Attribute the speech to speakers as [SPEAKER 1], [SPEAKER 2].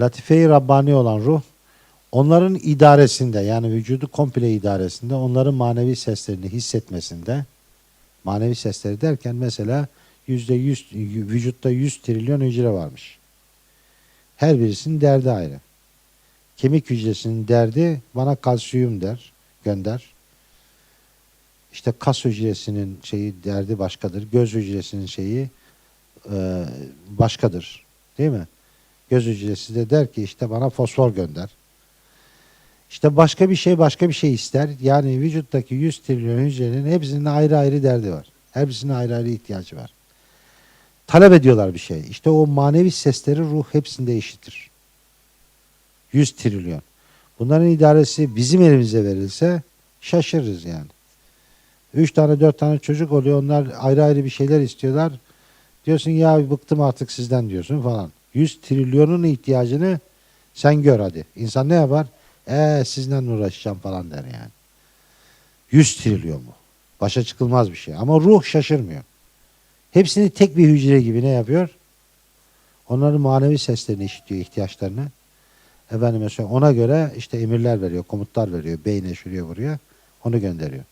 [SPEAKER 1] Latife-i Rabbani olan ruh onların idaresinde yani vücudu komple idaresinde onların manevi seslerini hissetmesinde manevi sesleri derken mesela yüzde yüz vücutta 100 trilyon hücre varmış. Her birisinin derdi ayrı. Kemik hücresinin derdi bana kalsiyum der, gönder. İşte kas hücresinin şeyi derdi başkadır. Göz hücresinin şeyi e, başkadır. Değil mi? Göz hücresi de der ki işte bana fosfor gönder. İşte başka bir şey başka bir şey ister. Yani vücuttaki 100 trilyon hücrenin hepsinin ayrı ayrı derdi var. Hepsinin ayrı ayrı ihtiyacı var. Talep ediyorlar bir şey. İşte o manevi sesleri ruh hepsinde eşittir. 100 trilyon. Bunların idaresi bizim elimize verilse şaşırırız yani. Üç tane dört tane çocuk oluyor. Onlar ayrı ayrı bir şeyler istiyorlar. Diyorsun ya bıktım artık sizden diyorsun falan. 100 trilyonun ihtiyacını sen gör hadi. İnsan ne yapar? Ee sizden uğraşacağım falan der yani. 100 trilyon mu? Başa çıkılmaz bir şey. Ama ruh şaşırmıyor. Hepsini tek bir hücre gibi ne yapıyor? Onların manevi seslerini işitiyor, ihtiyaçlarını. Efendim mesela ona göre işte emirler veriyor, komutlar veriyor, beyne şuraya vuruyor. Onu gönderiyor.